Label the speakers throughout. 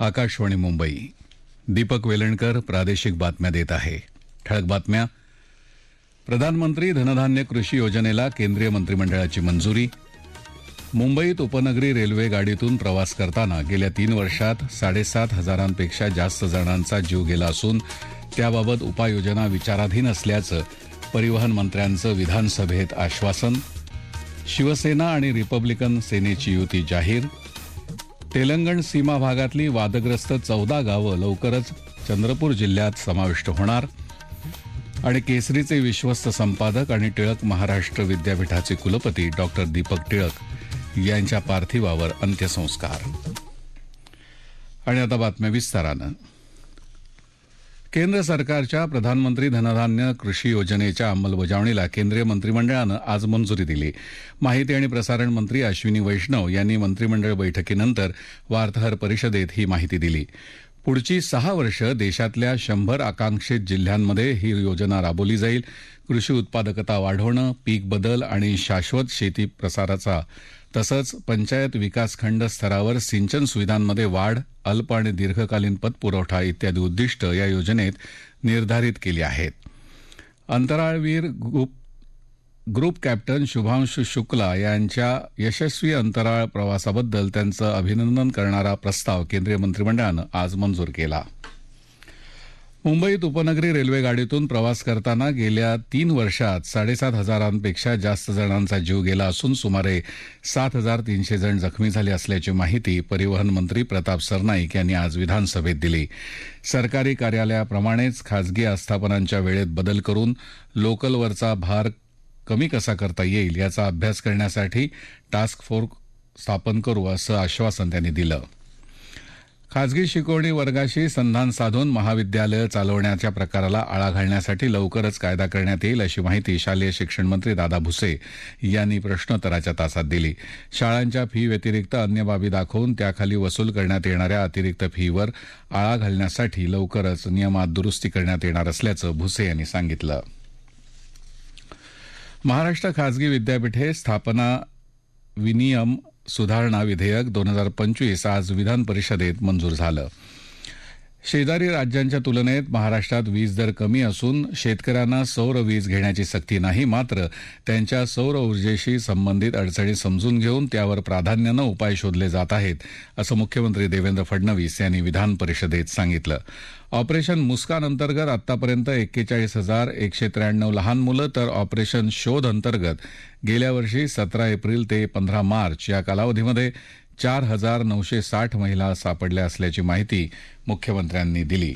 Speaker 1: आकाशवाणी मुंबई. दीपक वेलणकर प्रादेशिक बातम्या देत आहे. ठळक बातम्या. प्रधानमंत्री धनधान्य कृषी योजनेला केंद्रीय मंत्रिमंडळाची मंजुरी. मुंबईत उपनगरी रेल्वे गाडीतून प्रवास करताना गेल्या तीन वर्षात साडेसात हजारांपेक्षा जास्त जणांचा जीव गेला असून त्याबाबत उपाययोजना विचाराधीन असल्याचं परिवहन मंत्र्यांचं विधानसभेत आश्वासन. शिवसेना आणि रिपब्लिकन सेनेची युती जाहीर. तेलंगण सीमा भागातली वादग्रस्त चौदा गावं लवकरच चंद्रपूर जिल्ह्यात समाविष्ट होणार. आणि केसरीचे विश्वस्त संपादक आणि टिळक महाराष्ट्र विद्यापीठाचे कुलपती डॉक्टर दीपक टिळक यांच्या पार्थिवावर अंत्यसंस्कार. आणि आता बातम्या विस्तारानं. केंद्र सरकारच्या प्रधानमंत्री धनधान्य कृषी योजनेच्या अंमलबजावणीला केंद्रीय मंत्रिमंडळानं आज मंजुरी दिली. माहिती आणि प्रसारण मंत्री अश्विनी वैष्णव यांनी मंत्रिमंडळ बैठकीनंतर वार्ताहर परिषदेत ही माहिती दिली. पुढची सहा वर्ष देशातल्या शंभर आकांक्षित जिल्ह्यांमध्ये ही योजना राबवली जाईल. कृषी उत्पादकता वाढवणं पीक बदल आणि शाश्वत शेती प्रसाराचा तसंच पंचायत विकासखंड स्तरावर सिंचन सुविधांमध्ये वाढ अल्प आणि दीर्घकालीन पतपुरवठा इत्यादी उद्दिष्ट या योजनेत निर्धारित केली आहेत. अंतराळवीर group group captain Shubhanshu Shukla यांच्या यशस्वी अंतराळ प्रवासाबद्दल त्यांचं अभिनंदन करणारा प्रस्ताव केंद्रीय मंत्रिमंडळानं आज मंजूर केला. मुंबईत उपनगरी रेल्वे गाडीतून प्रवास करताना गेल्या तीन वर्षात साडेसात हजारांपेक्षा जास्त जणांचा जीव गेला असून सुमारे सात हजार तीनशे जण जखमी झाले असल्याची माहिती परिवहन मंत्री प्रताप सरनाईक यांनी आज विधानसभेत दिली. सरकारी कार्यालयाप्रमाणेच खासगी आस्थापनांच्या वेळेत बदल करून लोकलवरचा भार कमी कसा करता येईल याचा अभ्यास करण्यासाठी टास्क फोर्स स्थापन करू असं आश्वासन त्यांनी दिलं. खाजगी शिकवणी वर्गाशी संधान साधून महाविद्यालय चालवण्याच्या प्रकाराला आळा घालण्यासाठी लवकरच कायदा करण्यात येईल अशी माहिती शालेय शिक्षण मंत्री दादा भुसे यांनी प्रश्नोत्तराच्या तासात दिली. शाळांच्या फी व्यतिरिक्त अन्य बाबी दाखवून त्याखाली वसूल करण्यात येणाऱ्या अतिरिक्त फीवर आळा घालण्यासाठी लवकरच नियमात दुरुस्ती करण्यात येणार असल्याचं भुसे यांनी सांगितलं. महाराष्ट्र खाजगी विद्यापीठे स्थापना विनियम सुधारणा विधेयक दोन हजार पंचवीस आज विधान परिषदेत मंजूर झालं. शेजारी राज्यांच्या तुलनेत महाराष्ट्रात वीज दर कमी असून शेतकऱ्यांना सौर वीज घेण्याची सक्ती नाही मात्र त्यांच्या सौर ऊर्जेशी संबंधित अडचणी समजून घेऊन त्यावर प्राधान्यानं उपाय शोधले जात आहेत असं मुख्यमंत्री देवेंद्र फडणवीस यांनी विधान परिषदेत सांगितलं. ऑपरेशन मुस्कान अंतर्गत आतापर्यंत एक्केचाळीस हजार एकशे त्र्याण्णव लहान मुलं तर ऑपरेशन शोध अंतर्गत गेल्या वर्षी सतरा एप्रिल ते पंधरा मार्च या कालावधीमध्ये चार हजार नऊशे साठ महिला सापडल्या असल्याची माहिती मुख्यमंत्र्यांनी दिली.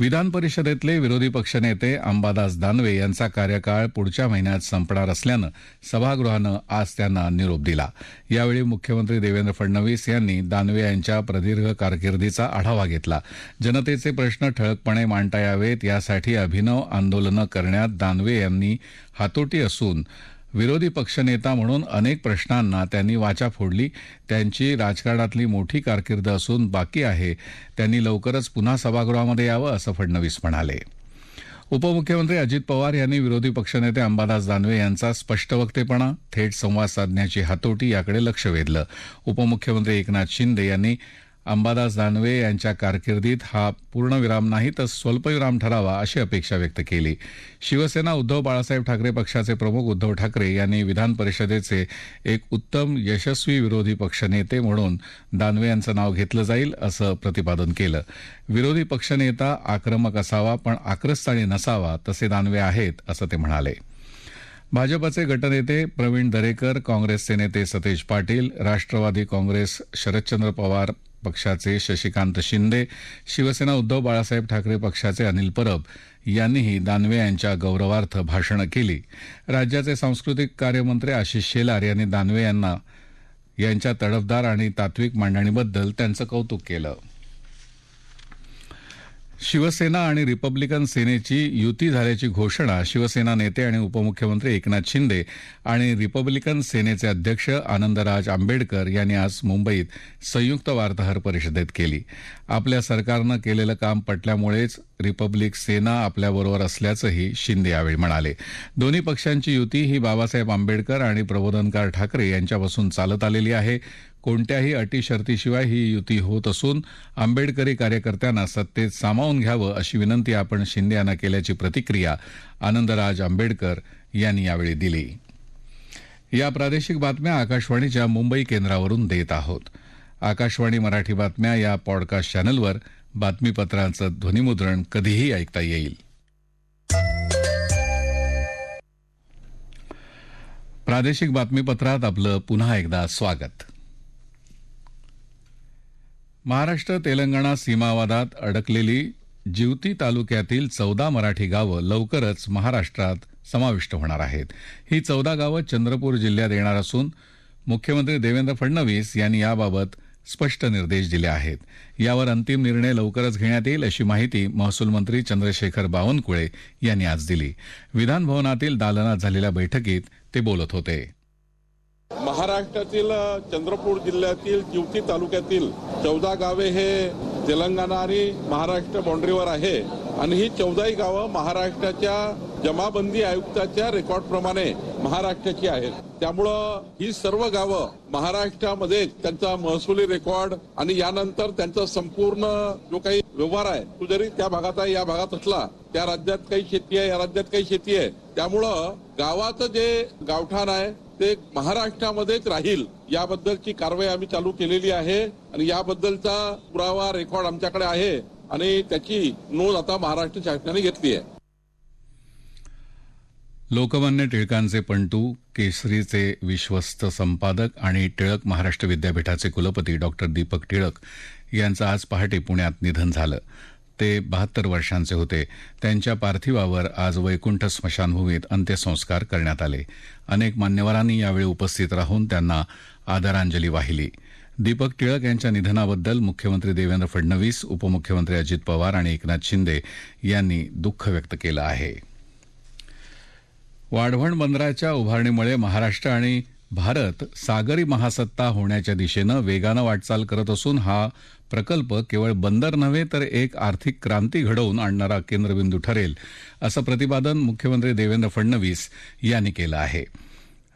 Speaker 1: विधान परिषदेतले विरोधी पक्षनेते अंबादास दानवे यांचा कार्यकाळ पुढच्या महिन्यात संपणार असल्यानं सभागृहानं आज त्यांना निरोप दिला. यावेळी मुख्यमंत्री देवेंद्र फडणवीस यांनी दानवे यांच्या प्रदीर्घ कारकिर्दीचा आढावा घेतला. जनतेचे प्रश्न ठळकपणे मांडता यावेत यासाठी अभिनव आंदोलनं करण्यात दानवे यांनी हातोटी असून विरोधी पक्षनेता म्हणून अनेक प्रश्नांना त्यांनी वाचा फोडली. त्यांची राजकारणातली मोठी कारकीर्द असून बाकी आहे. त्यांनी लवकरच पुन्हा सभागृहामध्ये यावं असं फडणवीस म्हणाले. उपमुख्यमंत्री अजित पवार यांनी विरोधी पक्षनेते अंबादास दानवे यांचा स्पष्ट वक्तेपणा थेट संवाद साधण्याची हातोटी याकडे लक्ष वेधलं. उपमुख्यमंत्री एकनाथ शिंदे यांनी अंबादास दानवे यांच्या कारकिर्दीत हा पूर्णविराम नाही तर स्वल्पविराम ठरावा अशी अपेक्षा व्यक्त केली. शिवसेना उद्धव बाळासाहेब ठाकरे पक्षाचे प्रमुख उद्धव ठाकरे यांनी विधान परिषदेचे एक उत्तम यशस्वी विरोधी पक्षनेते म्हणून दानवे यांचं नाव घेतलं जाईल असं प्रतिपादन केलं. विरोधी पक्षनेता आक्रमक असावा पण आक्रस्तानी नसावा तसे दानवे आहेत असं ते म्हणाले. भाजपचे गटनेते प्रवीण दरेकर काँग्रेसचे नेते सतेज पाटील राष्ट्रवादी काँग्रेस शरदचंद्र पवार पक्षाचे शशिकांत शिंदे शिवसेना उद्धव बाळासाहेब ठाकरे पक्षाचे अनिल परब यांनीही दानवे यांच्या गौरवार्थ भाषणं केली. राज्याचे सांस्कृतिक कार्यमंत्री आशिष शेलार यांनी दानवे यांना यांच्या तडफदार आणि तात्विक मांडणीबद्दल त्यांचं कौतुक केलं. शिवसेना आणि रिपब्लिकन सेनेची युती झाल्याची घोषणा शिवसेना नेते आणि उपमुख्यमंत्री एकनाथ शिंदे आणि रिपब्लिकन सेनेचे अध्यक्ष आनंदराज आंबेडकर यांनी आज मुंबईत संयुक्त वार्ताहर परिषदेत केली. आपल्या सरकारनं केलेलं काम पटल्यामुळेच रिपब्लिक सेना आपल्याबरोबर असल्याचंही शिंदे यावेळी म्हणाले. दोन्ही पक्षांची युती ही बाबासाहेब आंबेडकर आणि प्रबोधनकार ठाकरे यांच्यापासून चालत आलेली आहे. कोणत्याही अटी शर्तीशिवाय ही युती होत असून आंबेडकरी कार्यकर्त्यांना सत्तेत सामावून घ्यावं अशी विनंती आपण शिंदे यांना केल्याची प्रतिक्रिया आनंदराज आंबेडकर यांनी यावेळी दिली. या प्रादेशिक बातम्या आकाशवाणीच्या मुंबई केंद्रावरून देत आहोत. आकाशवाणी मराठी बातम्या या पॉडकास्ट चॅनलवर बातमीपत्रांचं ध्वनिमुद्रण कधीही ऐकता येईल. प्रादेशिक बातमीपत्रात आपलं पुन्हा एकदा स्वागत. महाराष्ट्र तेलंगणा सीमावादात अडकलेली जिवती तालुक्यातील चौदा मराठी गावं लवकरच महाराष्ट्रात समाविष्ट होणार आहेत. ही चौदा गावं चंद्रपूर जिल्ह्यात येणार असून मुख्यमंत्री देवेंद्र फडणवीस यांनी याबाबत स्पष्ट निर्देश दिले आहेत. यावर अंतिम निर्णय लवकरच घेण्यात येईल अशी माहिती महसूल मंत्री चंद्रशेखर बावनकुळे यांनी आज दिली. विधानभवनातील दालनात झालेल्या बैठकीत ते बोलत होते.
Speaker 2: महाराष्ट्रातील चंद्रपूर जिल्ह्यातील जिवती तालुक्यातील चौदा गावे हे तेलंगणा आणि महाराष्ट्र बाउंड्रीवर आहे. आणि ही चौदाही गावं महाराष्ट्राच्या जमाबंदी आयुक्ताच्या रेकॉर्डप्रमाणे महाराष्ट्राची आहेत. त्यामुळं ही सर्व गावं महाराष्ट्रामध्ये त्यांचा महसुली रेकॉर्ड आणि यानंतर त्यांचा संपूर्ण जो काही व्यवहार आहे तो जरी त्या भागात आहे या भागात असला त्या राज्यात काही शेती आहे या राज्यात काही शेती आहे त्यामुळं गावाचं जे गावठाण आहे ते महाराष्ट्रामध्येच राहील याबद्दलची कारवाई आम्ही चालू केलेली आहे आणि याबद्दलचा पुरावा रेकॉर्ड आमच्याकडे आहे आणि त्याची नोंद आता महाराष्ट्र शासनाने घेतली आहे.
Speaker 1: लोकमान्य टिळकांचे पंटू केसरीचे विश्वस्त संपादक आणि टिळक महाराष्ट्र विद्यापीठाचे कुलपती डॉक्टर दीपक टिळक यांचं आज पहाटे पुण्यात निधन झालं. ते बहात्तर वर्षांचे होते. त्यांच्या पार्थिवावर आज वैकुंठ स्मशानभूमीत अंत्यसंस्कार करण्यात आले. अनेक मान्यवरांनी यावेळी उपस्थित राहून त्यांना आदरांजली वाहिली. दीपक टिळक यांच्या निधनाबद्दल मुख्यमंत्री देवेंद्र फडणवीस उपमुख्यमंत्री अजित पवार आणि एकनाथ शिंदे यांनी दुःख व्यक्त केलं आहे. वाढवण बंदराच्या उभारणीमुळे महाराष्ट्र आणि भारत सागरी महासत्ता होण्याच्या दिशेनं वेगानं वाटचाल करत असून हा प्रकल्प केवळ बंदर नव्हे तर एक आर्थिक क्रांती घडवून आणणारा केंद्रबिंदू ठरेल असं प्रतिपादन मुख्यमंत्री देवेंद्र फडणवीस यांनी केलं आहे.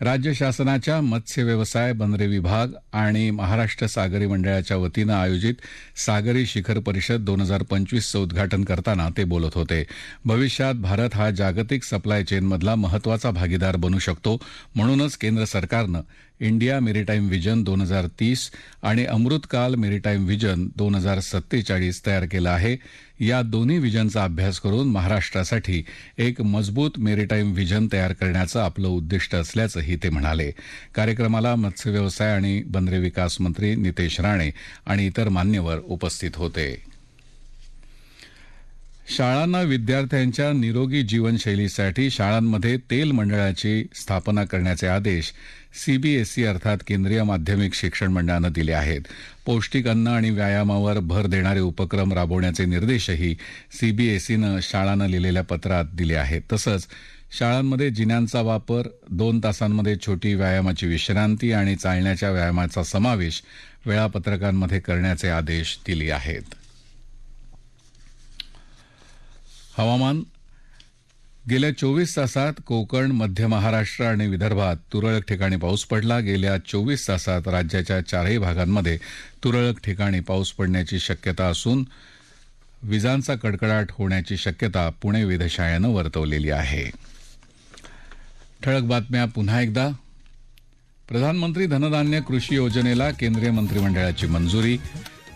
Speaker 1: राज्य शासनाच्या मत्स्य व्यवसाय बंदरे विभाग आणि महाराष्ट्र सागरी मंडळाच्या वतीनं आयोजित सागरी शिखर परिषद दोन हजार पंचवीसचं उद्घाटन करताना ते बोलत होते. भविष्यात भारत हा जागतिक सप्लाय चेनमधला महत्त्वाचा भागीदार बनू शकतो म्हणूनच केंद्र सरकारनं इंडिया मेरीटाईम व्हिजन दोन हजार तीस आणि अमृतकाल मेरीटाईम व्हिजन दोन हजार सत्तेचाळीस तयार केलं आहे. या दोन्ही व्हिजनचा अभ्यास करून महाराष्ट्रासाठी एक मजबूत मेरीटाईम व्हिजन तयार करण्याचं आपलं उद्दिष्ट असल्याचंही ते म्हणाले. कार्यक्रमाला मत्स्यव्यवसाय आणि बंदरे विकास मंत्री नितेश राणे आणि इतर मान्यवर उपस्थित होते. शाळांना विद्यार्थ्यांच्या निरोगी जीवनशैलीसाठी शाळांमध्ये तेल मंडळाची स्थापना करण्याचे आदेश सीबीएसई अर्थात केंद्रीय माध्यमिक शिक्षण मंडळानं दिले आहेत. पौष्टिक अन्न आणि व्यायामावर भर देणारे उपक्रम राबवण्याचे निर्देशही सीबीएसईनं शाळांना लिहिलेल्या पत्रात दिले आहेत. तसंच शाळांमध्ये जिन्यांचा वापर दोन तासांमध्ये छोटी व्यायामाची विश्रांती आणि चालण्याच्या व्यायामाचा समावेश वेळापत्रकांमध्ये करण्याचे आदेश दिले आहेत. हवामान गेल्या चोवीस तासात कोकण मध्य महाराष्ट्र आणि विदर्भात तुरळक ठिकाणी पाऊस पडला. गेल्या चोवीस तासात राज्याच्या चारही भागांमध्ये तुरळक ठिकाणी पाऊस पडण्याची शक्यता असून विजांचा कडकडाट होण्याची शक्यता पुणे वेधशाळेनं वर्तवलेली आहे. ठळक बातम्या पुन्हा एकदा. प्रधानमंत्री धनधान्य कृषी योजनेला केंद्रीय मंत्रिमंडळाची मंजुरी.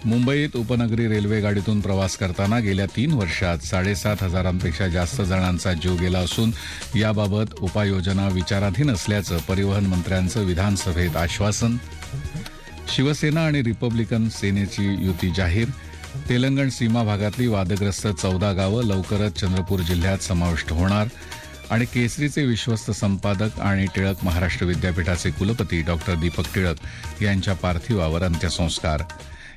Speaker 1: मुंबईत उपनगरी रेल्वे गाडीतून प्रवास करताना गेल्या तीन वर्षात साडेसात हजारांपेक्षा जास्त जणांचा जीव गेला असून याबाबत उपाययोजना विचाराधीन असल्याचं परिवहन मंत्र्यांचं विधानसभेत आश्वासन. शिवसेना आणि रिपब्लिकन सेनेची युती जाहीर. तेलंगण सीमा भागातली वादग्रस्त चौदा गावं लवकरच चंद्रपूर जिल्ह्यात समाविष्ट होणार. आणि केसरीचे विश्वस्त संपादक आणि टिळक महाराष्ट्र विद्यापीठाचे कुलपती डॉक्टर दीपक टिळक यांच्या पार्थिवावर अंत्यसंस्कार.